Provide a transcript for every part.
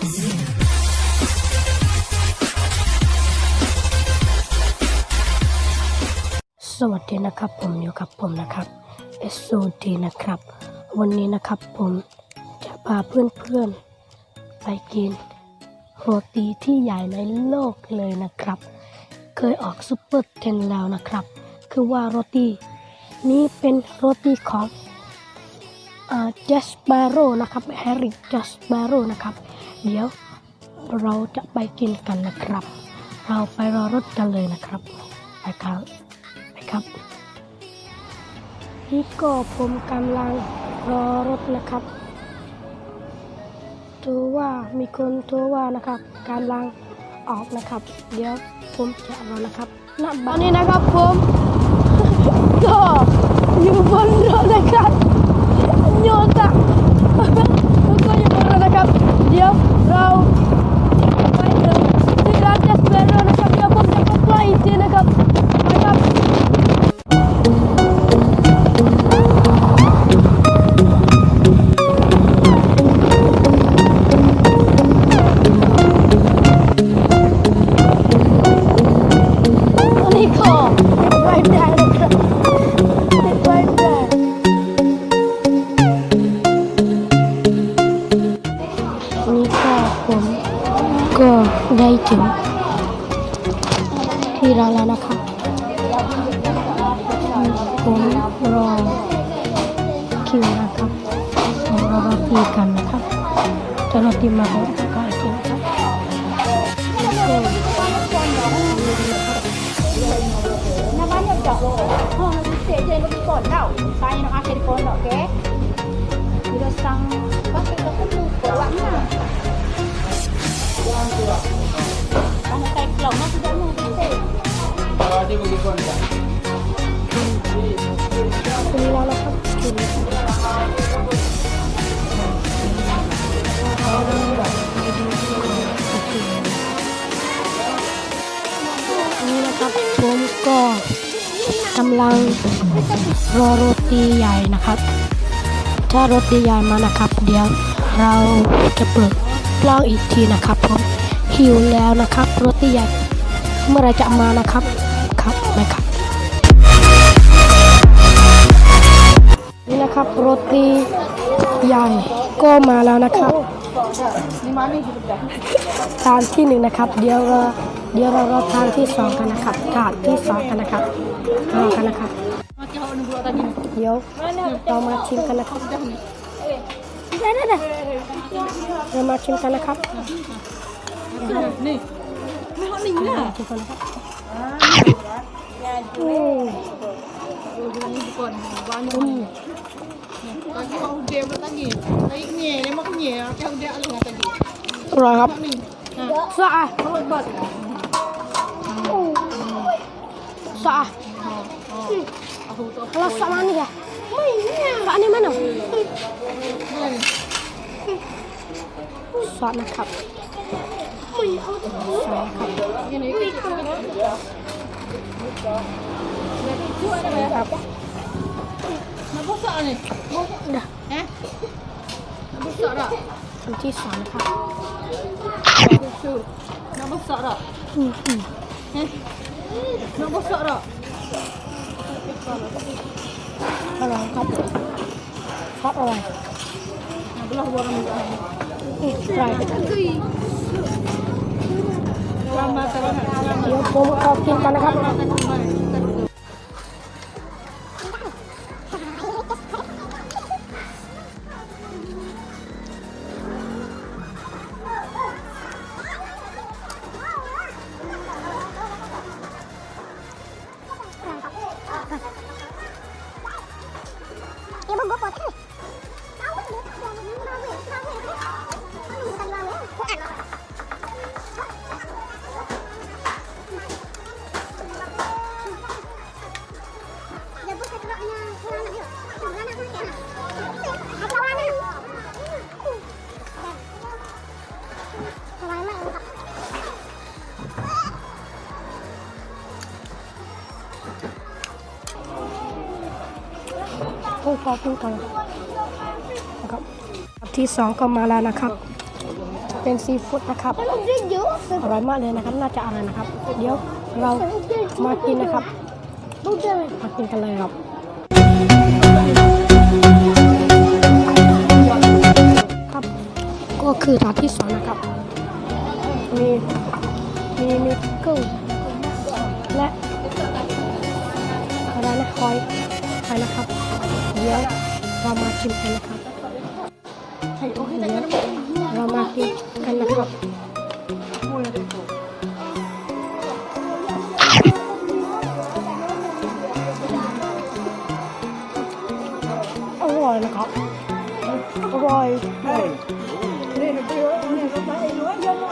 สวัสดีนะครับผมอยู่กับผมนะครับ SOD นะครับ วันนี้นะครับผมจะพาเพื่อนๆ ไปกินโรตีที่ใหญ่ในโลกเลยนะครับ เคยออกซุปเปอร์เทนแล้วนะครับ คือว่าโรตีนี้เป็นโรตีของ จสบาโรนะครับแฮร์รี่เจสบาโรนะครับ เดี๋ยวเราจะไปกินกันนะครับ เราไปรอรถกันเลยนะครับไปครับไปครับนี่ก็ผมกำลังรอรถนะครับโทรว่ามีคนโทรว่านะครับกำลังออกนะครับ เดี๋ยวผมจะรอนะครับณบัดนี้นะครับผมก็อยู่บนร โยตะก็อยู่บนรถนะครับเดี๋ย ตีมาผมก็อีกทีนะครับ namanya udah oh nanti aja yang lebih kondau saya nak akhir kondau oke bila sang pakai ketemu bawanya karena kayak kelau mas sudah mau bisa คุณแล้วนะครัำลังรอโรตีใหญ่นะครับ ถ้าโรตีใหญ่มานะครับ เดี๋ยวเราจะเปิดกล้องอีกทีนะครับผมหิวแล้วนะครับโรตีใหญ่เมื่อไรจะมานะครับครับนะครับนี่นะครับโรตีใหญ่ก็มาแล้วนะครับ di mana gitu dah ทานที่หนึ่งนะครับ เดี๋ยวเรา เดี๋ยวเรารอทานที่สองกันนะครับถาดที่สองกันนะครับรอกันนะครับ macam awak nunggu tadi เดี๋ยวเรามาชิมกันนะครับได้ได้ได้เรามาชิมกันนะครับ ni Mehak ni lah ชิมกันนะครับอืม Ini bukan banyak อืม Kaki mau dia pula tadi Naik ni สะอาด Aku tu kalau sama ni ya Kak ni mana ซอสนะครับซอสนะครับ Ini ครับ Nak bosak ni เดี๋ยว Eh Nak bosak tak อันที่สองนะครับ Susu Nak bosak tak อืมอืม Eh Nak bosak tak อร่อยครับซอสอร่อย Nak belah buah rambut ni อืมอร่อย Selamat selamat เดี๋ยวผม ผมขอกินกันนะครับอันที่สองก็มาแล้วนะครับ เป็นซีฟู้ดนะครับอร่อยมากเลยนะครับ น่าจะอร่อยนะครับ เดี๋ยวเรามากินนะครับมากินกันเลยครับครับ ก็คือถาดที่สองนะครับ มีมีมีกุ้งและอะไรนะหอยไปนะครับ เดี๋ยวเรามาชิมกันนะครับเดี๋ยวเรามากินกันนะครับอร่อยนะครับอร่อยแม่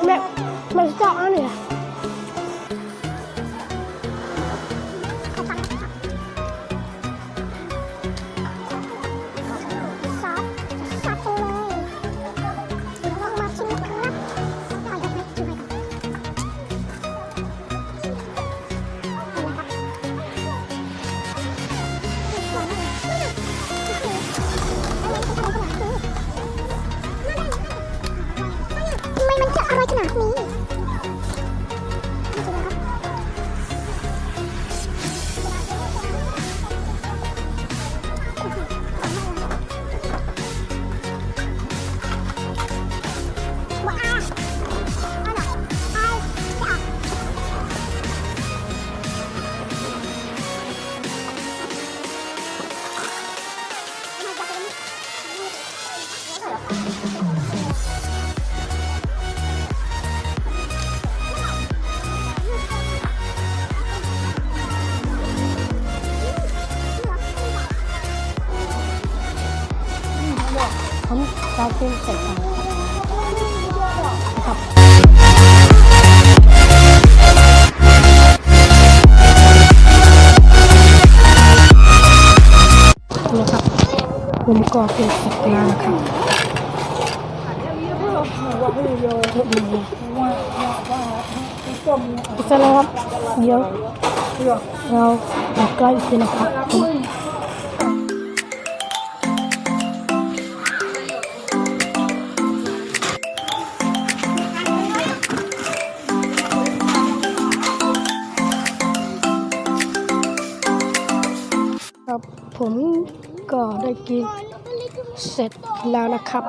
แมันเจาะอันนี้น ผมก็นเสร็จแล้วนะครับเสร็จแล้วครับเดี๋ยวเราออกใกล้อีกทีนะครับครับผมก็ได้กิน เสร็จแล้วนะครับ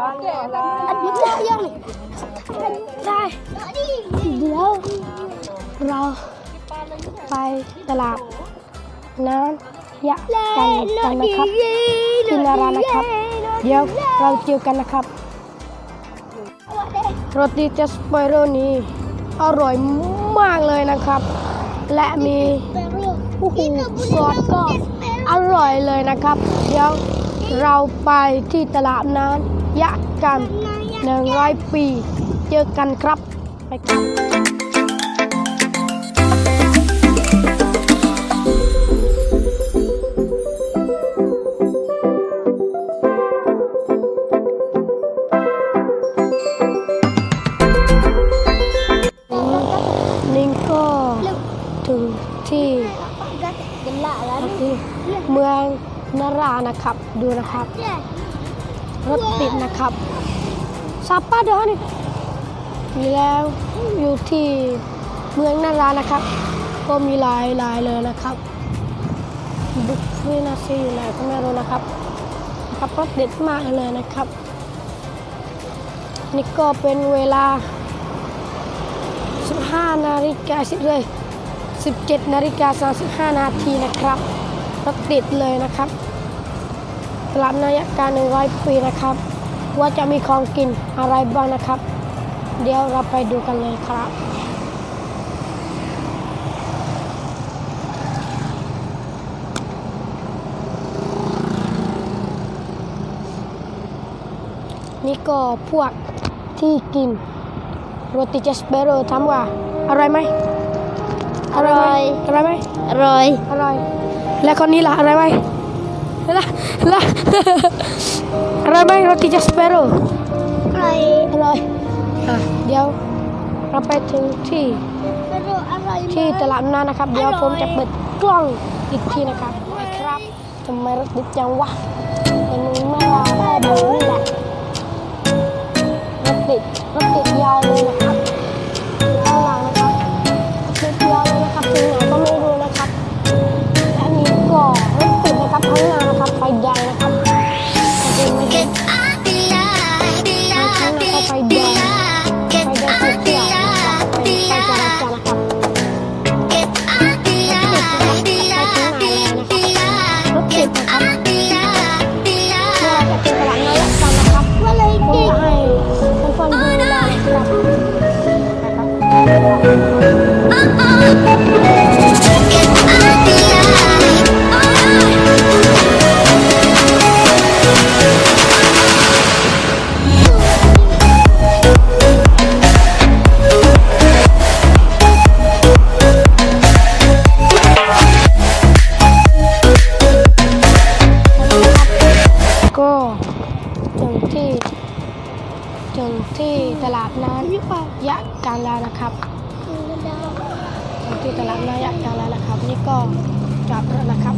อันนี้ได้ยังได้ เดี๋ยว เราไปตลาดน้ำยะกันกันนะครับกินอะไรนะครับ เดี๋ยวเราเจอกันนะครับ โรตีเจสเปโรนี้อร่อยมากเลยนะครับ และมีโอ้โหซอสก็อร่อยเลยนะครับ เดี๋ยว เราไปที่ตลาดน้ำยะกันหนึ่งร้อยปี เจอกันครับ ไปกัน นารานะครับ ดูนะครับ รถติดนะครับซาปาเดอนี่แล้วอยู่ที่เมืองนารานะครับ ก็มีหลายหลายเลยนะครับบุฟเฟ่นาซีอยู่ไหนก็ไม่รู้นะครับครับรถเด็ดมากเลยนะครับ นี่ก็เป็นเวลา 15 นาฬิกาสิเลย 17 นาฬิกา35 นาทีนะครับรถติดเลยนะครับ ตลาดนายการ 100 ปีนะครับ ว่าจะมีของกินอะไรบ้างนะครับ เดี๋ยวเราไปดูกันเลยครับนี่ก็พวกที่กินโรตีเจสเปโรถามว่าอร่อยไหมอร่อยอร่อยไหมอร่อยอร่อย และคนนี้ล่ะอร่อยไหมล่ะ ล่ะอร่อยไหมโรตีเจสเปโรอร่อยอร่อยอะเดี๋ยวเราไปถึงที่อร่อยที่ตลาดน้านะครับ เดี๋ยวผมจะเปิดกล้องอีกทีนะครับครับทำไมรถติดจังวะยังไม่มาได้ดูนี่แหละรถติดรถติดยาวเลยนะครับข้างหลังนะครับเพียวๆเลยนะครับถึงไหนก็ไม่รู้นะครับและมีก่อรถติดนะครับข้างหน้าน ถึงที่ตลาดน้ำยการแล้วนะครับ นี่ก็จอดรถนะครับ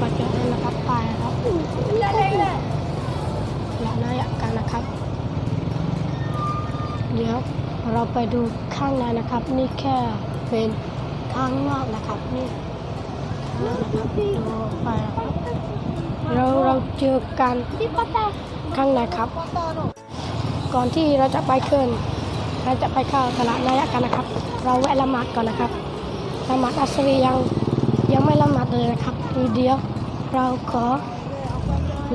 ก็จอดรถนะครับไปครับตลาดน้ำยการนะครับ เดี๋ยวเราไปดูข้างในนะครับ นี่แค่เป็นข้างนอกนะครับนี่นะครับดูไปนะครับเราเราเจอกันข้างในครับ ก่อนที่เราจะไปขึ้น เราจะไปเข้าตลาดนายะกันนะครับ เราแวะละหมาดก่อนนะครับละหมาดอัสรียังยังไม่ละหมาดเลยนะครับเดี๋ยวเราขอ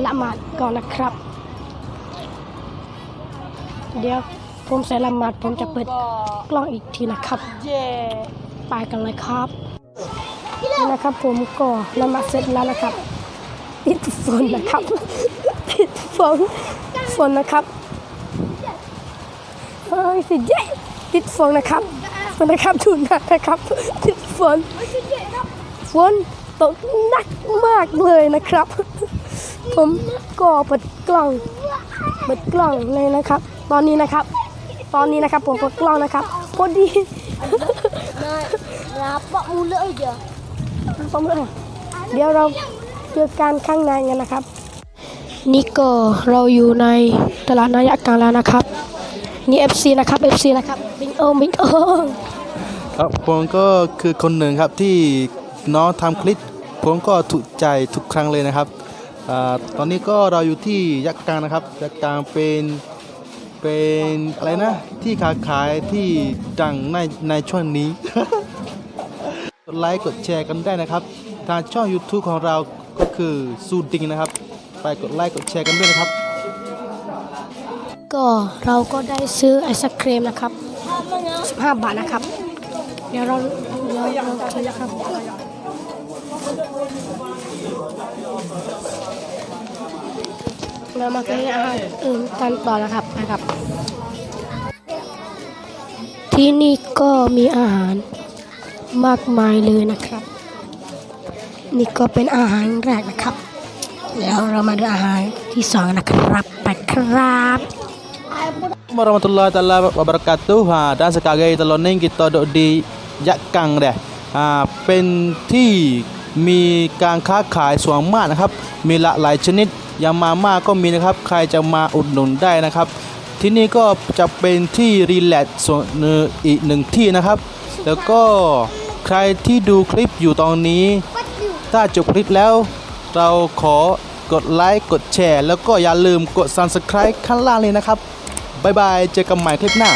ละหมาดก่อนนะครับ เดี๋ยวผมใส่ละหมาดผมจะเปิดกล้องอีกทีนะครับไปกันเลยครับนี่นะครับ ผมก็ละหมาดเสร็จแล้วนะครับติดฝนนะครับติดฝนฝนนะครับ ยสิเจ๊ติดฝนนะครับฝนนะครับดูหนักนะครับติดฝนฝนตกหนักมากเลยนะครับ ผมก็เปิดกล้องเปิดกล้องเลยนะครับ ตอนนี้นะครับ ตอนนี้นะครับผมเปิดกล้องนะครับพอดี Rapak mula aja. ผมเลยเดี๋ยวเราเจอกันข้างในกันนะครับ นี่ก็เราอยู่ในตลาดนายกลางแล้วนะครับ นี่ FC นะครับ FC นะครับบิงโอบิงโอครับผมก็คือคนหนึ่งครับที่น้องทำคลิป ผมก็ถูกใจทุกครั้งเลยนะครับอาตอนนี้ก็เราอยู่ที่ยักษ์กลางนะครับยักษ์กลางเป็นเป็นอะไรนะ ที่ค้าขายที่ดังในในช่วงนี้ กดไลค์กดแชร์กันได้นะครับ ทางช่อง YouTube ของเราก็คือซูดิงนะครับ ไปกดไลค์กดแชร์กันด้วยนะครับ ก็เราก็ได้ซื้อไอศครีมนะครับ 15 บาทนะครับ เดี๋ยวเราเราเราชิมนะครับเรามากินอาหารอื่นกันต่อนะครับนะครับ ที่นี่ก็มีอาหารมากมายเลยนะครับ นี่ก็เป็นอาหารแรกนะครับ แล้วเรามาดูอาหารที่สองนะครับไปครับ warahmatullahi taala wabarakatuh ha, dan sekarang kita ni kita duduk di Yak Kang เด้อ่าเป็นที่มีการค้าขายสวงมากนะครับ มีหลากหลายชนิดยามาม่าก็มีนะครับ ใครจะมาอุดหนุนได้นะครับ ที่นี่ก็จะเป็นที่รีแลกซ์ส่วนอีกหนึ่งที่นะครับ แล้วก็ใครที่ดูคลิปอยู่ตอนนี้ ถ้าจบคลิปแล้ว เราขอกดไลค์ กดแชร์ แล้วก็อย่าลืมกด subscribe ข้างล่างเลยนะครับ บายบาย เจอกันใหม่คลิปหน้า